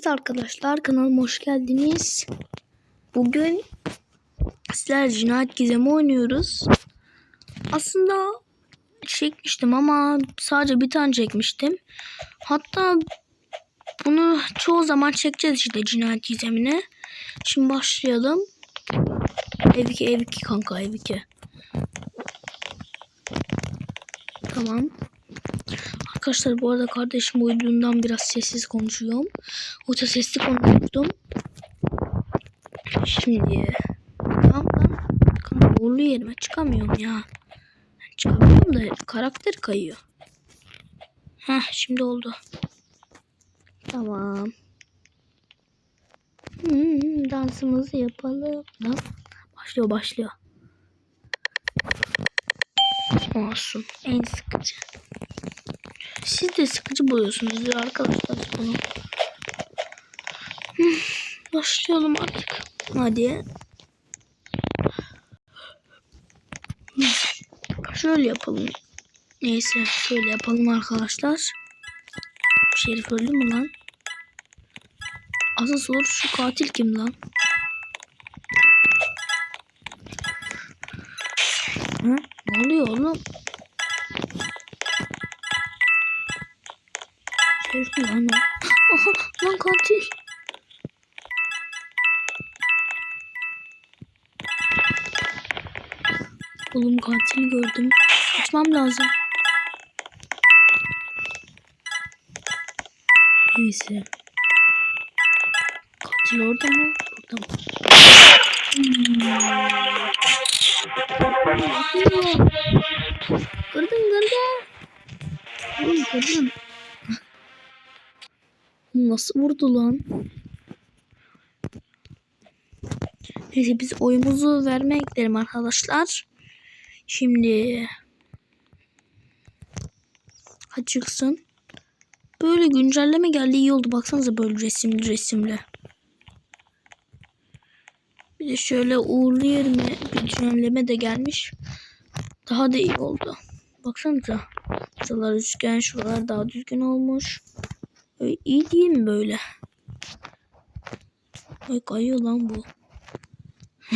Evet arkadaşlar kanalıma hoş geldiniz. Bugün sizler cinayet gizemi oynuyoruz. Aslında çekmiştim ama sadece bir tane çekmiştim. Hatta bunu çoğu zaman çekeceğiz işte cinayet gizemini. Şimdi başlayalım. Ev 2 ev 2 kanka ev 2. Tamam. Arkadaşlar bu arada kardeşim uyuduğundan biraz sessiz konuşuyorum. Oysa sesli konuştum. Şimdi tamam. Kanka uğurlu yerime çıkamıyorum ya. Çıkamıyorum da karakter kayıyor. Heh şimdi oldu. Tamam. Hmm, dansımızı yapalım. Lan. Başlıyor başlıyor. Olsun. En sıkıcı. Siz de sıkıcı buluyorsunuzdur arkadaşlar bunu. Hmm, Başlayalım artık. Hadi. Şöyle yapalım. Neyse şöyle yapalım arkadaşlar. Şerif öldü mü lan? Asıl soru şu katil kim lan? Hı? Ne oluyor oğlum? Mi lan o? Lan katil. Oğlum katili gördüm. Kaçmam lazım. Neyse. Katil orada mı? Burada mı? Hmm. Nasıl vurdu lan? Neyse biz oyumuzu vermeye gidelim arkadaşlar. Şimdi açıksın. Böyle güncelleme geldi iyi oldu. Baksanıza böyle resimli resimli. Bir de şöyle uğurlu yerime bir güncelleme de gelmiş. Daha da iyi oldu. Baksanıza. Şuralar üçgen, şuralar daha düzgün olmuş. Öyle iyi değil mi böyle? Ay kayıyor lan bu.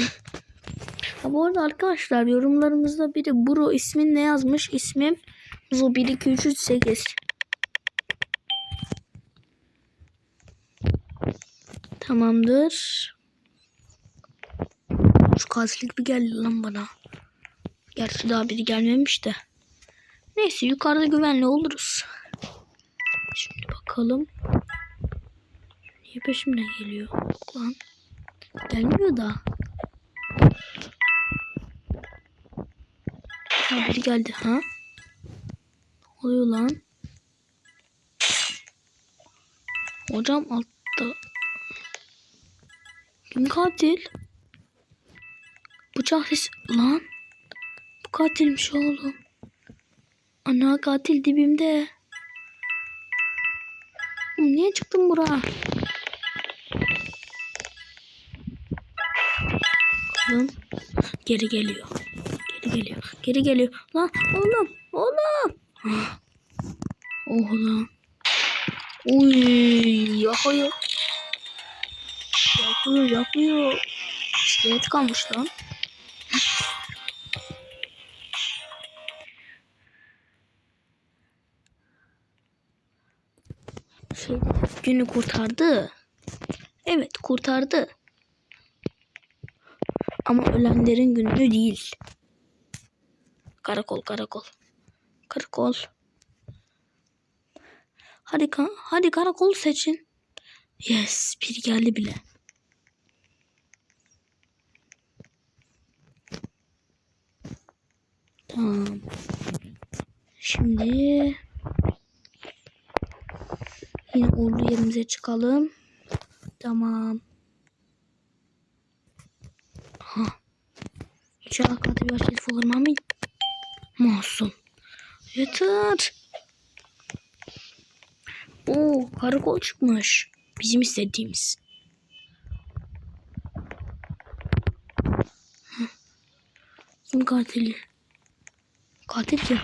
ha, bu arada arkadaşlar yorumlarımızda biri Bro ismin ne yazmış? İsmim Zo 1 2 3 3 8. Tamamdır. Şu katillik bir geldi lan bana. Gerçi daha biri gelmemiş de. Neyse yukarıda güvenli oluruz. Bakalım. Niye peşimden geliyor? Lan. Gelmiyor da. Ha biri geldi ha? Oluyor lan? Hocam altta. Kim katil? Bıçak sesi. Lan. Bu katilmiş oğlum. Ana katil dibimde. Niye çıktın buraya? Bakalım. Geri geliyor. Geri geliyor. Geri geliyor. Lan oğlum. Oğlum. Oh lan. Uy yakıyor. Yakıyor yakıyor. İskelet kalmış lan. Günü kurtardı. Evet kurtardı. Ama ölenlerin günü değil. Karakol karakol. Karakol. Hadi ka- hadi karakol seçin. Yes, bir geldi bile. Tamam. Şimdi yine uğurlu yerimize çıkalım. Tamam. Ha. İnşallah katil baş herif olur mu? Masum. Yeter. Oo, karakol çıkmış. Bizim istediğimiz. Kim katil? Katil ya.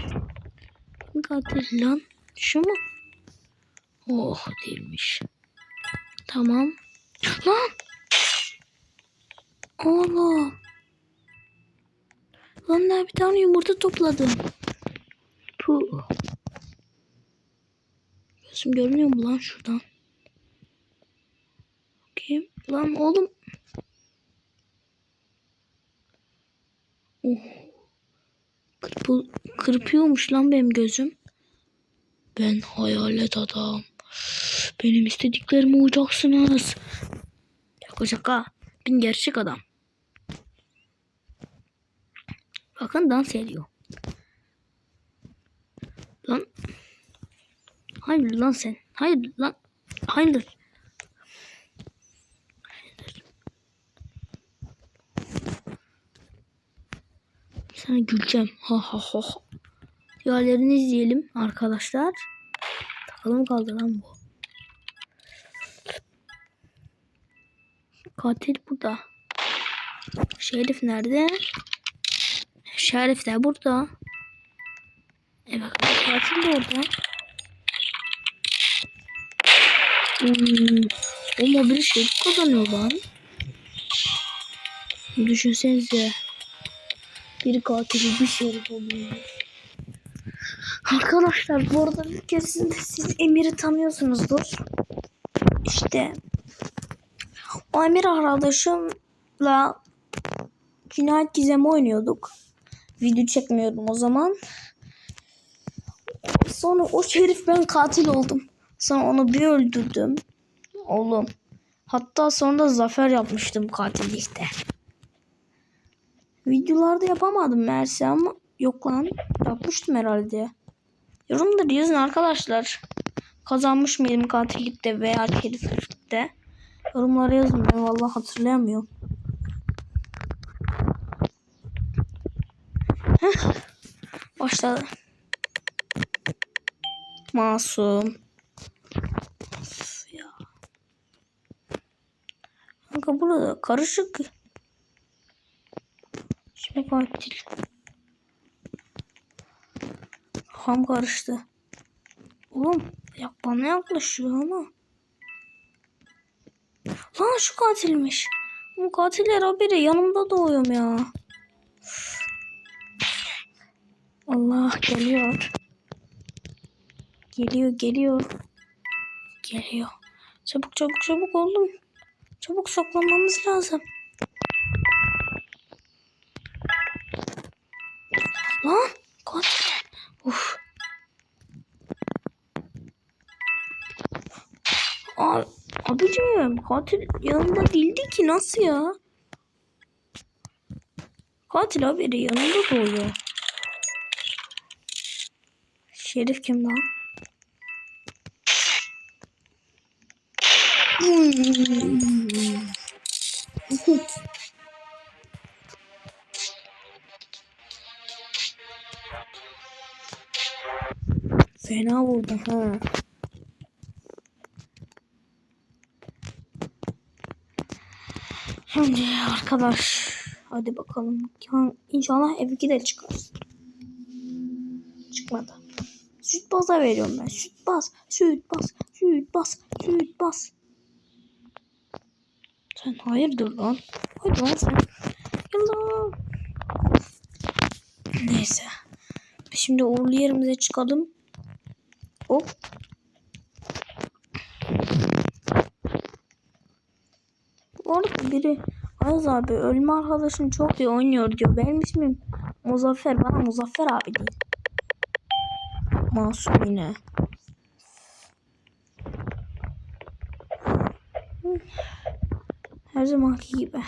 Kim katil lan? Şu mu? Oh değilmiş. Tamam. Lan! Oğlum. Lan daha bir tane yumurta topladım. Puh. Gözüm görünüyor mu lan şuradan? Bakayım. Lan oğlum. Oh. Kırpı, kırpıyormuş lan benim gözüm. Ben hayalet adam. Benim istediklerime uyacaksınız. Şaka şaka. Ben gerçek adam. Bakın dans ediyor. Lan. Hayır lan sen. Hayır lan. Hayır. Sana güleceğim. Ha ha ha. Diğerlerini izleyelim arkadaşlar. Takalım kaldı lan bu. Katil burada. Şerif nerede? Şerif de burada. Evet katil de orada. Hmm. O mobil şerif kazanıyor lan. Düşünsenize. Bir katili bir şerif oluyor. Arkadaşlar bu arada keresinde siz Emir'i tanıyorsunuzdur. İşte o Emir arkadaşımla cinayet gizemi oynuyorduk. Video çekmiyordum o zaman. Sonra o şerif ben katil oldum. Sonra onu bir öldürdüm. Oğlum. Hatta sonra da zafer yapmıştım katillikte. Videolarda yapamadım meğerse ama yok lan. Yapmıştım herhalde. Yorumları yazın arkadaşlar. Kazanmış mıydım katillikte veya şeriflikte? Yorumlara yazın. Ben vallahi hatırlayamıyorum. Heh. Başladı. Masum. Ya. Kanka burada karışık. Şimdi katil. Kafam karıştı. Oğlum ya bana yaklaşıyor ama. Lan şu katilmiş. Bu katiller haberi yanımda doğuyorum ya. Allah geliyor. Geliyor geliyor. Geliyor. Çabuk çabuk çabuk oğlum. Çabuk saklanmamız lazım. Lan. Uf. Abi, abicim katil yanında değildi ki nasıl ya? Katil haberi yanında doğuyor. Şerif kim lan? Fena vurdu ha. Şimdi arkadaş hadi bakalım. İnşallah ev de çıkar. Çıkmadı. Süt baza veriyorum ben. Süt bas, süt bas, süt bas, süt bas. Sen hayırdır lan? Hayır lan sen. Yallah. Neyse. Şimdi uğurlu yerimize çıkalım. Hop. Bu arada biri Ayaz abi ölme arkadaşın çok iyi oynuyor diyor. Benim ismim Muzaffer. Bana Muzaffer abi değil. Masum yine. Her zamanki gibi.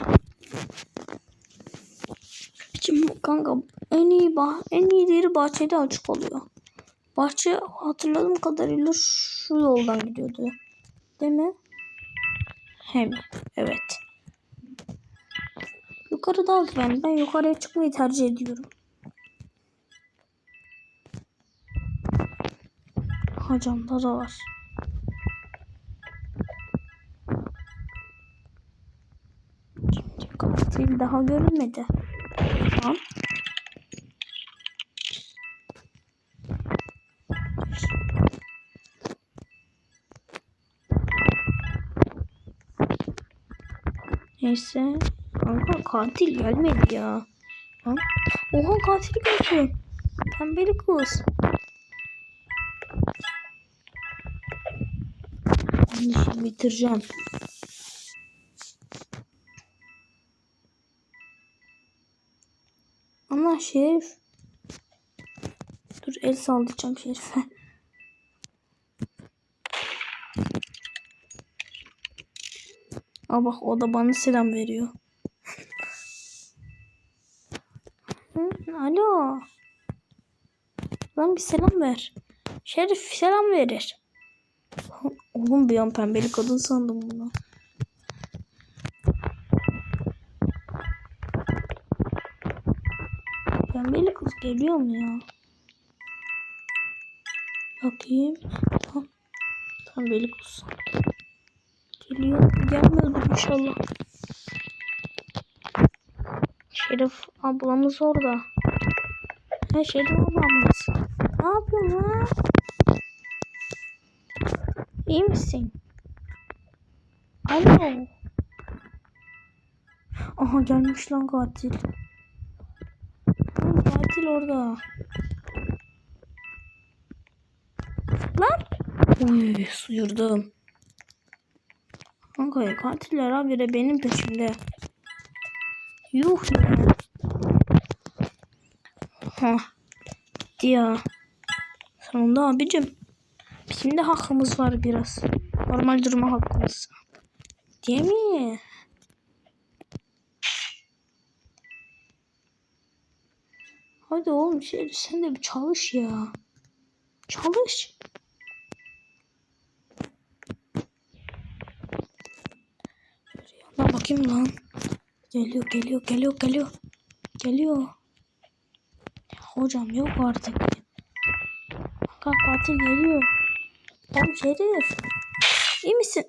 Şimdi kanka en iyi bah en iyi yeri bahçede açık oluyor. Bahçe hatırladığım kadarıyla şu yoldan gidiyordu. Değil mi? Hem evet. Yukarı güvenli. Ben yukarıya çıkmayı tercih ediyorum. Hocamda da var. Şimdi katil daha görünmedi. Tamam. Neyse. Kanka katil gelmedi ya. Lan. Oha katil gördüm. Pembeli kız. İşini bitireceğim. Ama Şerif. Dur el sallayacağım Şerif'e. Aa bak o da bana selam veriyor. Hı, alo. Lan bir selam ver. Şerif selam verir. Oğlum bir an pembeli kadın sandım bunu. Pembeli kız geliyor mu ya? Bakayım. Pembeli kız. Geliyor. Gelmiyordur inşallah. Şerif ablamız orada. Ha Şerif ablamız. Ne yapıyorsun lan? İyi misin? Alo. Aha gelmiş lan katil. Lan katil orada. Lan. Uy sıyırdım. Kanka katiller habire benim peşimde. Yuh ya. Ha. Ya. Sonunda abicim. Bizim de hakkımız var biraz. Normal durma hakkımız. Değil mi? Hadi oğlum şey, sen de bir çalış ya. Çalış. Şöyle bakayım lan. Geliyor geliyor geliyor geliyor. Geliyor. Hocam yok artık. Kanka katil geliyor. Oğlum Şerif. İyi misin?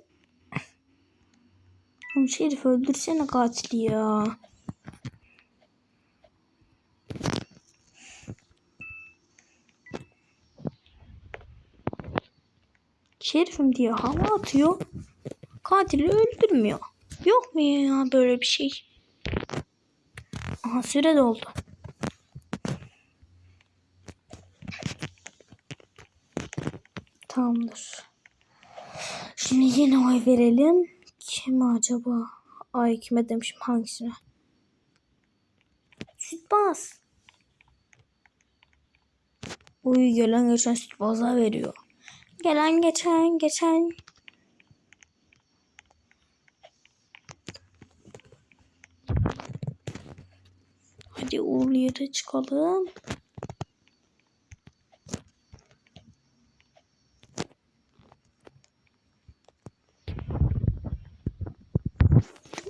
Oğlum Şerif öldürsene katili ya. Şerifim diye hava atıyor. Katili öldürmüyor. Yok mu ya böyle bir şey? Aha süre doldu. Tamamdır. Şimdi yine oy verelim. Kime acaba? Ay kime demişim hangisine? Sütbaz. Uy gelen geçen sütbaza veriyor. Gelen geçen geçen. Hadi uğurlu yere çıkalım.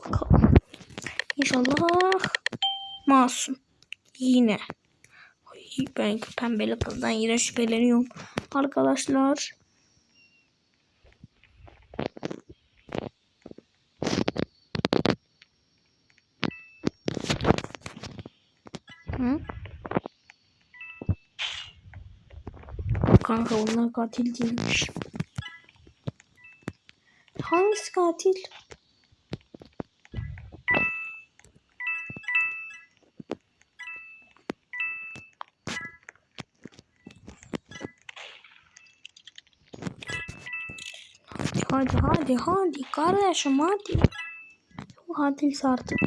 Bakalım. İnşallah masum. Yine. Ben pembeli kızdan yine şüpheleniyorum. Arkadaşlar. Hı? Bunlar katil değilmiş. Hangisi katil? Hadi hadi hadi kardeşim hadi. Çok hadilse artık.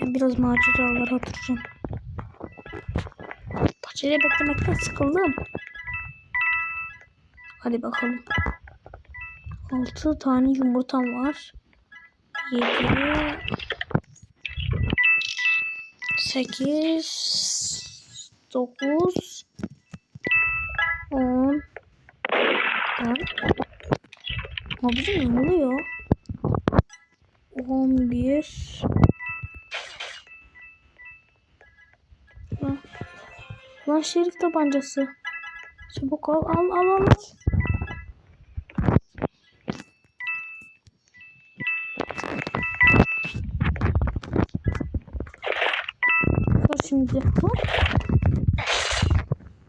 Ben biraz maceralar hatırlayacağım. Bahçede beklemekten sıkıldım. Hadi bakalım. 6 tane yumurtam var. 7 8 9 10 Lan. Abicim ne oluyor? 11 Lan şerif tabancası. Çabuk al al al al. Dur şimdi. Hop.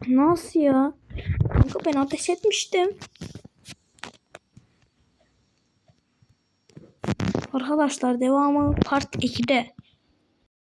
Nasıl ya? Kanka ben ateş etmiştim. Arkadaşlar devamı part 2'de.